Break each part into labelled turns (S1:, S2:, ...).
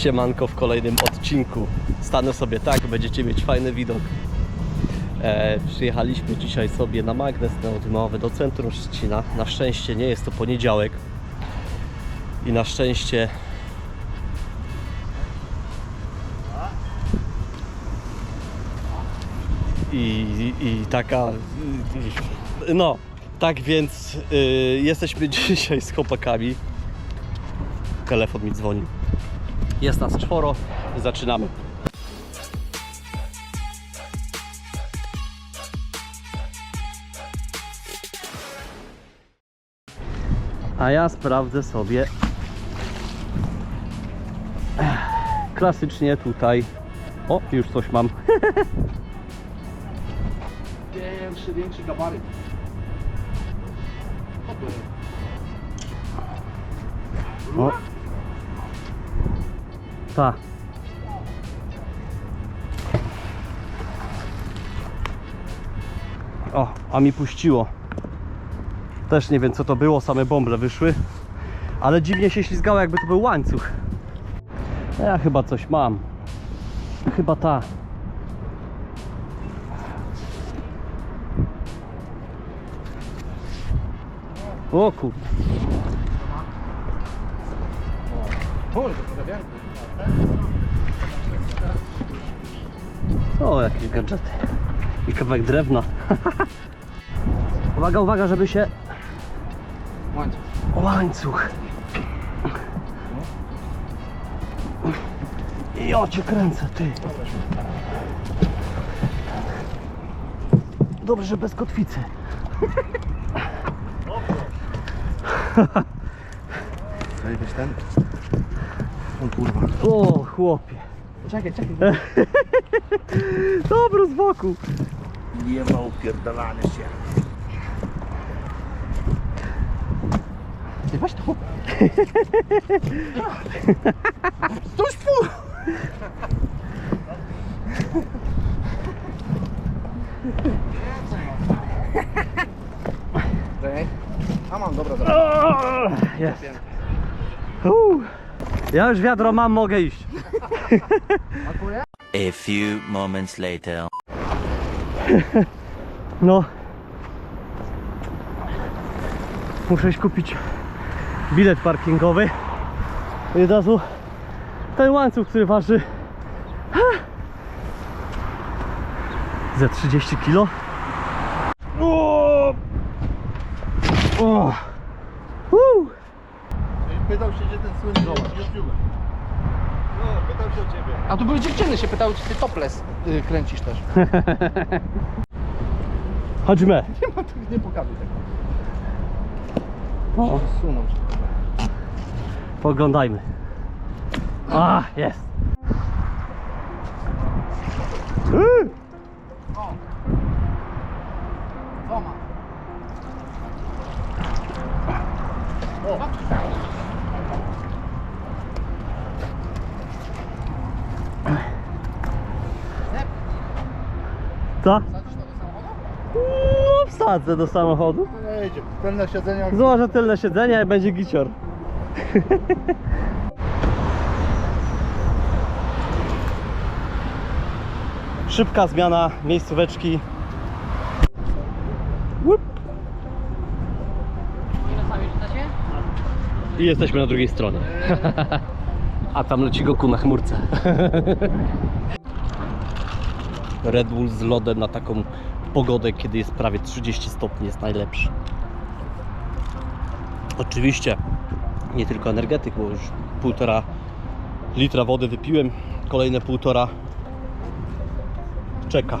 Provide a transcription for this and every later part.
S1: Siemanko w kolejnym odcinku. Stanę sobie tak, będziecie mieć fajny widok. E, przyjechaliśmy dzisiaj sobie na magnes neodymowy do centrum Szczecina. Na szczęście nie jest to poniedziałek. I na szczęście i, i taka. No, tak więc y, jesteśmy dzisiaj z chłopakami. Telefon mi dzwoni. Jest nas czworo, zaczynamy. A ja sprawdzę sobie klasycznie tutaj. O, już coś mam.
S2: Większy, większy gabaryt.
S1: O. Ta. O, a mi puściło. Też nie wiem co to było, same bąble wyszły. Ale dziwnie się ślizgało jakby to był łańcuch. Ja chyba coś mam. Chyba ta. O kurde.
S2: Oj, to.
S1: O, jakieś gadżety. I kawałek drewna. uwaga, uwaga, żeby się...
S2: Łańcuch.
S1: Łańcuch. O cię kręcę, ty. Dobrze, że bez kotwicy.
S2: Znajdziesz ten? O kurwa.
S1: O, chłopie.
S2: Czekaj, czekaj.
S1: Dobro z boku.
S2: Nie ma upierdalania się. Ty weź już pół. Czekaj. A mam, dobra, dobra.
S1: Jest. Uuu. Ja już wiadro mam, mogę iść.
S3: A few moments later.
S1: No. Muszę iść kupić bilet parkingowy. I od razu ten łańcuch, który waży ze 30 kg. O! O!
S2: Pytał się, gdzie ten słynny zobacz. No, pytał się o ciebie. A tu były dziewczyny się pytały, czy ty topless y, kręcisz też.
S1: Chodźmy.
S2: Nie ma tu, nie pokazuj tego.
S1: O,
S2: Sunął się.
S1: poglądajmy. A, jest.
S2: Co? Wsadzisz to do samochodu?
S1: No, wsadzę do samochodu.
S2: No. Pełne siedzenia.
S1: Złożę tylne siedzenia i będzie gicior. Szybka zmiana miejscóweczki. Łup. I jesteśmy na drugiej stronie. A tam leci Goku na chmurce. Red Bull z lodem na taką pogodę, kiedy jest prawie 30 stopni jest najlepszy. Oczywiście nie tylko energetyk, bo już półtora litra wody wypiłem, kolejne półtora czeka.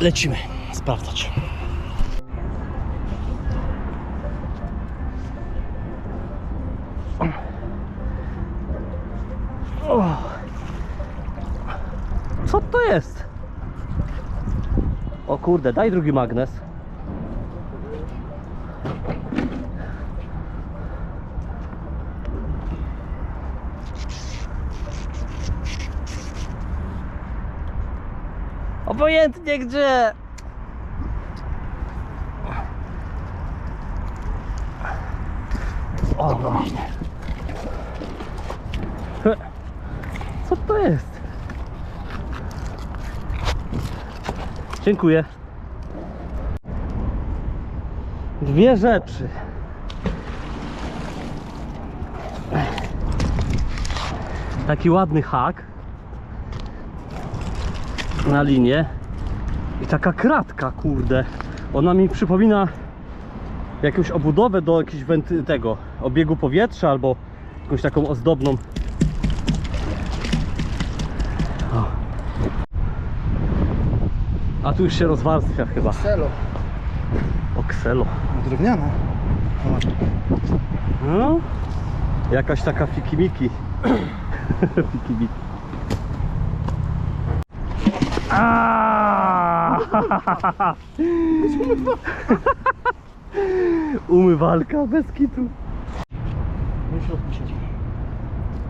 S1: Lecimy sprawdzać. O. Co to jest? O kurde, daj drugi magnes. Obojętnie gdzie. O właśnie. Co to jest? Dziękuję. Dwie rzeczy. Taki ładny hak na linię i taka kratka, kurde. Ona mi przypomina jakąś obudowę do jakiegoś tego obiegu powietrza albo jakąś taką ozdobną. A tu już się rozwarstwia chyba.
S2: Celo.
S1: Okselo.
S2: Drewniana.
S1: No, jakaś taka fikimiki. fikimiki. Umywalka bez kitu.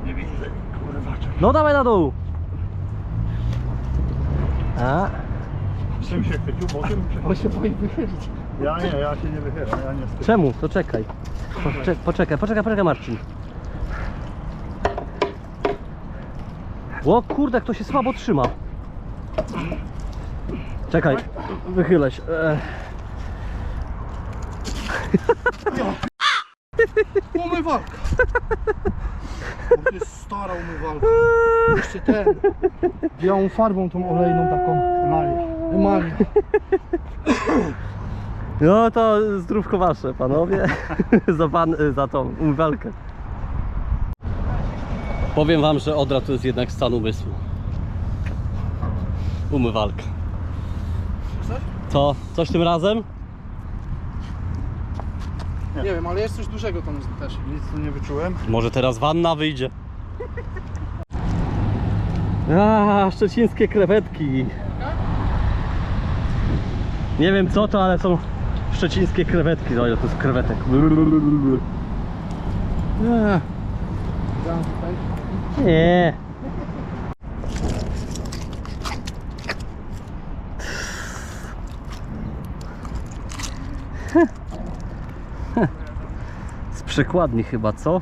S2: Nie widzę, kurwa.
S1: No dawaj na dół. A,
S4: Czym się chwycił? Bokiem?
S2: On się boi wychylić.
S4: Ja nie, ja się nie wychylam, ja nie styczę.
S1: czemu? To czekaj. Poczekaj, poczekaj, poczekaj, poczekaj Marcin. O kurde, kto się słabo trzyma. Czekaj, wychylę się. E,
S2: Umywalka. Bo to jest stara umywalka. Jeszcze ten. Białą farbą tą olejną taką.
S4: Emalię.
S2: Emalię.
S1: No to zdrówko wasze, panowie, za, pan, za tą umywalkę. Powiem wam, że Odra to jest jednak stan umysłu. Umywalka. Co? Coś tym razem?
S2: Nie wiem, ale jest coś dużego tam też.
S4: Nic tu nie wyczułem.
S1: Może teraz wanna wyjdzie. A, szczecińskie krewetki. Nie wiem co to, ale są szczecińskie krewetki. No ile to jest krewetek? Nie. Z przekładni chyba, co?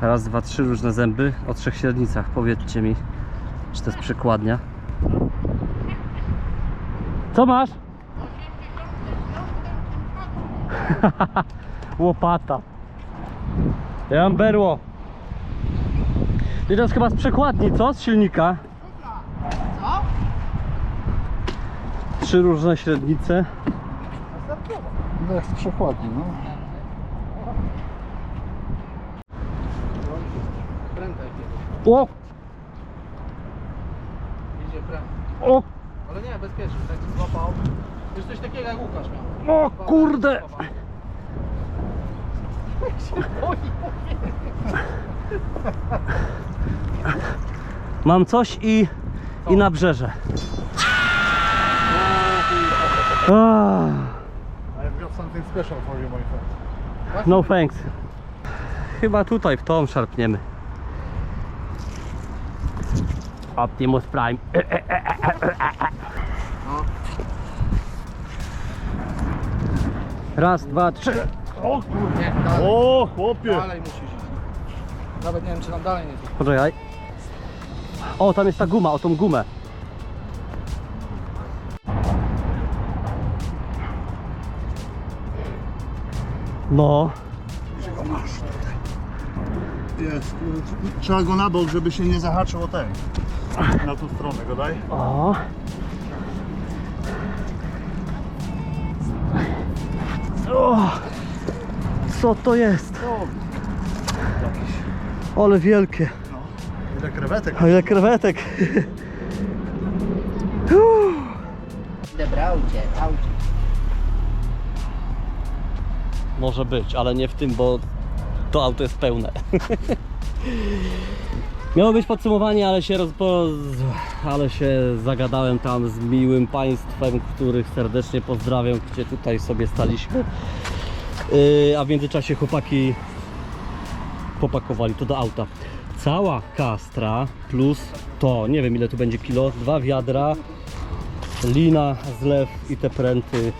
S1: Raz, dwa, trzy różne zęby o trzech średnicach. Powiedzcie mi, czy to jest przekładnia. Co masz? Łopata. Ja mam berło. I to jest chyba z przekładni, co? Z silnika.
S2: Co?
S1: Trzy różne średnice.
S4: No jak przekładnie, no.
S2: Pręta jakiegoś.
S1: O!
S2: Idzie pręt.
S1: O!
S2: Ale nie, bezpiecznie. Tak złapał. Takiego jak Łukasz miał.
S1: O kurde! Mam coś i, i nabrzeże. Ah,
S4: I've got something special for you, my friend.
S1: no thanks. Chyba tutaj w tą szarpniemy. Optimus Prime. Raz, dwa, trzy.
S4: O kurde.
S2: Nie, dalej.
S4: O chłopie.
S2: Dalej musisz iść. Nawet nie wiem, czy nam dalej nie idzie.
S1: Poczekaj. O, tam jest ta guma, o tą gumę. No,
S4: Jest. Trzeba go na bok, żeby się nie zahaczył o ten. Na tą stronę go daj.
S1: o. O, co to jest? Ale wielkie.
S4: Ile krewetek.
S1: A ile krewetek.
S2: Dobra, aucie, aucie.
S1: Może być, ale nie w tym, bo to auto jest pełne. Miało być podsumowanie, ale się rozpo... ale się zagadałem tam z miłym państwem, których serdecznie pozdrawiam, gdzie tutaj sobie staliśmy. Yy, a w międzyczasie chłopaki popakowali to do auta. Cała kastra plus to, nie wiem ile tu będzie kilo, dwa wiadra, lina, zlew i te pręty.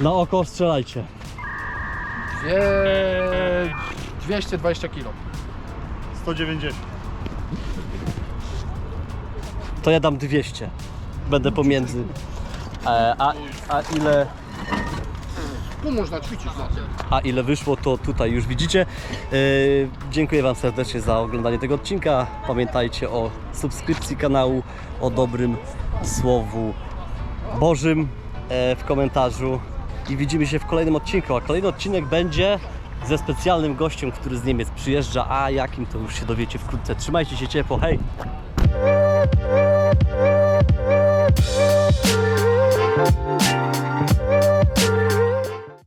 S1: Na oko strzelajcie.
S2: Dwie... 220 kg.
S4: 190.
S1: To ja dam 200. Będę pomiędzy. E, a, a ile
S2: Tu można ćwiczyć na tym.
S1: a ile wyszło, to tutaj już widzicie. Yy, dziękuję Wam serdecznie za oglądanie tego odcinka. Pamiętajcie o subskrypcji kanału, o dobrym słowu Bożym e, w komentarzu. I widzimy się w kolejnym odcinku. A kolejny odcinek będzie ze specjalnym gościem, który z Niemiec przyjeżdża. A jakim to już się dowiecie wkrótce. Trzymajcie się ciepło. Hej!